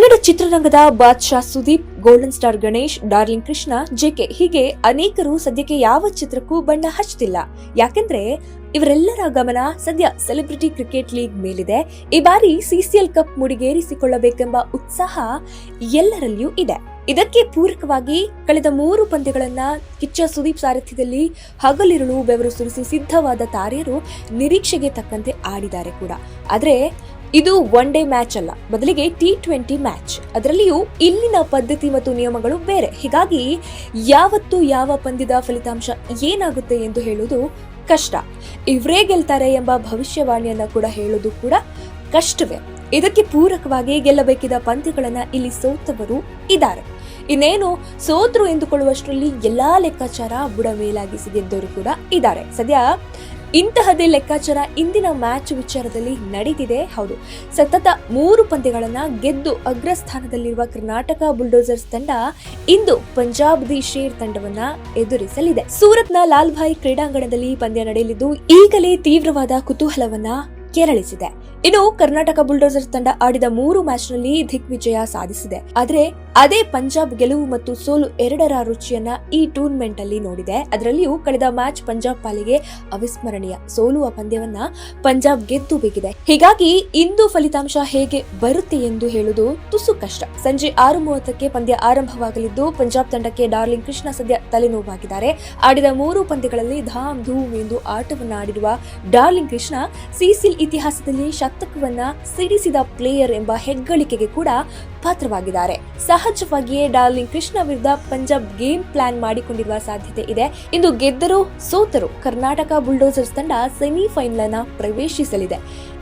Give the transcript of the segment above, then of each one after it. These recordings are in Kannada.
ಕನ್ನಡ ಚಿತ್ರರಂಗದ ಬಾದ್ಶಾ Sudeep, golden star Ganesh, darling Krishna JK ಹೀಗೆ ಅನೇಕರು ಸದ್ಯಕ್ಕೆ ಯಾವ ಚಿತ್ರಕ್ಕೂ ಬಣ್ಣ ಹಚ್ಚುತ್ತಿಲ್ಲ ಯಾಕೆಂದ್ರೆ ಇವರೆಲ್ಲರ ಗಮನ ಸದ್ಯ ಸೆಲೆಬ್ರಿಟಿ ಕ್ರಿಕೆಟ್ ಲೀಗ್ ಮೇಲಿದೆ. ಈ ಬಾರಿ ಸಿಸಿಎಲ್ ಕಪ್ ಮುಡಿಗೇರಿಸಿಕೊಳ್ಳಬೇಕೆಂಬ ಉತ್ಸಾಹ ಎಲ್ಲರಲ್ಲಿಯೂ ಇದೆ. ಇದಕ್ಕೆ ಪೂರಕವಾಗಿ ಕಳೆದ ಮೂರು ಪಂದ್ಯಗಳನ್ನ ಕಿಚ್ಚ ಸುದೀಪ್ ಸಾರಥ್ಯದಲ್ಲಿ ಹಗಲಿರುಳು ಬೆವರು ಸುರಿಸಿ ಸಿದ್ಧವಾದ ತಾರೆಯರು ನಿರೀಕ್ಷೆಗೆ ತಕ್ಕಂತೆ ಆಡಿದ್ದಾರೆ ಕೂಡ. ಆದ್ರೆ ಇದು ಒನ್ ಡೇ ಮ್ಯಾಚ್ ಅಲ್ಲ. ಬದಲಿಗೆ ಟಿ ಟ್ವೆಂಟಿ ಮ್ಯಾಚ್ ಅದರಲ್ಲಿಯೂ ಇಲ್ಲಿನ ಪದ್ಧತಿ ಮತ್ತು ನಿಯಮಗಳು ಬೇರೆ. ಹೀಗಾಗಿ ಯಾವತ್ತು ಯಾವ ಪಂದ್ಯದ ಫಲಿತಾಂಶ ಏನಾಗುತ್ತೆ ಎಂದು ಹೇಳುವುದು ಕಷ್ಟ. ಇವರೇ ಗೆಲ್ತಾರೆ ಎಂಬ ಭವಿಷ್ಯವಾಣಿಯನ್ನ ಕೂಡ ಹೇಳೋದು ಕೂಡ ಕಷ್ಟವೇ. ಇದಕ್ಕೆ ಪೂರಕವಾಗಿ ಗೆಲ್ಲಬೇಕಿದ ಪಂದ್ಯಗಳನ್ನ ಇಲ್ಲಿ ಸೋತವರು ಇದ್ದಾರೆ. ಇನ್ನೇನು, ಸೋತರು ಎಂದುಕೊಳ್ಳುವಷ್ಟರಲ್ಲಿ ಎಲ್ಲಾ ಲೆಕ್ಕಾಚಾರ ಬುಡ ಮೇಲಾಗಿಸಿ ಗೆದ್ದವರು ಕೂಡ ಇದ್ದಾರೆ. ಸದ್ಯ ಇಂತಹದೇ ಲೆಕ್ಕಾಚಾರ ಇಂದಿನ ಮ್ಯಾಚ್ ವಿಚಾರದಲ್ಲಿ ನಡೆದಿದೆ ಹೌದು, ಸತತ ಮೂರು ಪಂದ್ಯಗಳನ್ನ ಗೆದ್ದು ಅಗ್ರಸ್ಥಾನದಲ್ಲಿರುವ ಕರ್ನಾಟಕ ಬುಲ್ಡೋಸರ್ಸ್ ತಂಡ ಇಂದು ಪಂಜಾಬ್ ದಿ ಶೇರ್ ತಂಡವನ್ನ ಎದುರಿಸಲಿದೆ. ಸೂರತ್ನ ಲಾಲ್ಭಾಯ್ ಕ್ರೀಡಾಂಗಣದಲ್ಲಿ ಪಂದ್ಯ ನಡೆಯಲಿದ್ದು ಈಗಲೇ ತೀವ್ರವಾದ ಕುತೂಹಲವನ್ನ ಕೆರಳಿಸಿದೆ. ಇನ್ನು ಕರ್ನಾಟಕ ಬುಲ್ಡೋಸರ್ಸ್ ತಂಡ ಆಡಿದ ಮೂರು ಮ್ಯಾಚ್ನಲ್ಲಿ ದಿಗ್ವಿಜಯ ಸಾಧಿಸಿದೆ. ಆದ್ರೆ ಅದೇ ಪಂಜಾಬ್ ಗೆಲುವು ಮತ್ತು ಸೋಲು ಎರಡರ ರುಚಿಯನ್ನ ಈ ಟೂರ್ನಮೆಂಟ್ ಅಲ್ಲಿ ನೋಡಿದೆ. ಅದರಲ್ಲಿಯೂ ಕಳೆದ ಮ್ಯಾಚ್ ಪಂಜಾಬ್ ಪಾಲಿಗೆ ಅವಿಸ್ಮರಣೀಯ. ಸೋಲುವ ಪಂದ್ಯವನ್ನ ಪಂಜಾಬ್ ಗೆದ್ದು ಬೇಕಿದೆ ಹೀಗಾಗಿ ಇಂದು ಫಲಿತಾಂಶ ಹೇಗೆ ಬರುತ್ತೆ ಎಂದು ಹೇಳುವುದು ತುಸು ಕಷ್ಟ. ಸಂಜೆ ಆರು ಮೂವತ್ತಕ್ಕೆ ಪಂದ್ಯ ಆರಂಭವಾಗಲಿದ್ದು ಪಂಜಾಬ್ ತಂಡಕ್ಕೆ ಡಾರ್ಲಿಂಗ್ ಕೃಷ್ಣ ಸದ್ಯ ತಲೆನೋವಾಗಿದ್ದಾರೆ. ಆಡಿದ ಮೂರು ಪಂದ್ಯಗಳಲ್ಲಿ ಧಾಮ್ ಧೂಮ್ ಎಂದು ಆಟವನ್ನು ಆಡಿರುವ ಡಾರ್ಲಿಂಗ್ ಕೃಷ್ಣ ಸಿಸಿಲ್ ಇತಿಹಾಸದಲ್ಲಿ ಶತಕವನ್ನ ಸಿಡಿಸಿದ ಪ್ಲೇಯರ್ ಎಂಬ ಹೆಗ್ಗಳಿಕೆಗೆ ಕೂಡ ಪಾತ್ರವಾಗಿದ್ದಾರೆ. ಸಹಜವಾಗಿಯೇ ಡಾರ್ಲಿಂಗ್ ಕೃಷ್ಣ ವಿರುದ್ಧ ಪಂಜಾಬ್ ಗೇಮ್ ಪ್ಲಾನ್ ಮಾಡಿಕೊಂಡಿರುವ ಸಾಧ್ಯತೆ ಇದೆ. ಇಂದು ಗೆದ್ದರು ಸೋತರು ಕರ್ನಾಟಕ ಬುಲ್ಡೋಸರ್ಸ್ ತಂಡ ಸೆಮಿಫೈನಲ್ ಅನ್ನ ಪ್ರವೇಶಿಸಲಿದೆ.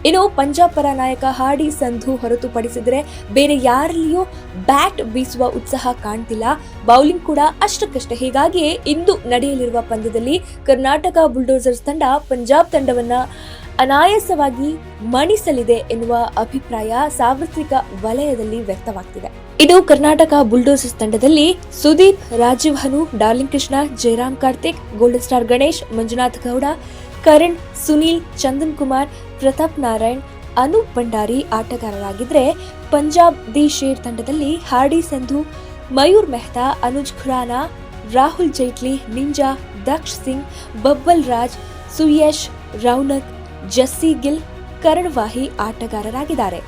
ಇನ್ನು ಪಂಜಾಬ್ ಪರ ನಾಯಕ ಹಾಡಿ ಸಂಧು ಹೊರತುಪಡಿಸಿದರೆ ಬೇರೆ ಯಾರಲ್ಲಿಯೂ ಬ್ಯಾಟ್ ಬೀಸುವ ಉತ್ಸಾಹ ಕಾಣ್ತಿಲ್ಲ. ಬೌಲಿಂಗ್ ಕೂಡ ಅಷ್ಟಕ್ಕಷ್ಟೇ. ಹೀಗಾಗಿಯೇ ಇಂದು ನಡೆಯಲಿರುವ ಪಂದ್ಯದಲ್ಲಿ ಕರ್ನಾಟಕ ಬುಲ್ಡೋಸರ್ಸ್ ತಂಡ ಪಂಜಾಬ್ ತಂಡವನ್ನ ಅನಾಯಾಸವಾಗಿ ಮಣಿಸಲಿದೆ ಎನ್ನುವ ಅಭಿಪ್ರಾಯ ಸಾರ್ವತ್ರಿಕ ವಲಯದಲ್ಲಿ ವ್ಯಕ್ತವಾಗ್ತಿದೆ. ಇದು ಕರ್ನಾಟಕ ಬುಲ್ಡೋಸರ್ಸ್ ತಂಡದಲ್ಲಿ Sudeep Rajeev Hanu darling Krishna, Jayaram Karthik, golden star Ganesh, Manjunath Gowda, Karan, Sunil, Chandan Kumar, Pratap Narayan, Anoop Bhandari ಆಟಗಾರರಾಗಿದ್ದರೆ Punjab the Sher ತಂಡದಲ್ಲಿ ಹಾರ್ಡಿ ಸಂಧು, ಮಯೂರ್ ಮೆಹ್ತಾ, ಅನುಜ್ ಖುರಾನಾ, ರಾಹುಲ್ ಜೈಟ್ಲಿ, ನಿಂಜಾ, ದಕ್ಷ್ ಸಿಂಗ್, ಬಬ್ಬಲ್ ರಾಜ್, ಸುಯಶ್, ರೌನಕ್ ಜಸ್ಸಿ ಗಿಲ್ ಕರಡ್ವಾಹಿ ಆಟಗಾರರಾಗಿದ್ದಾರೆ.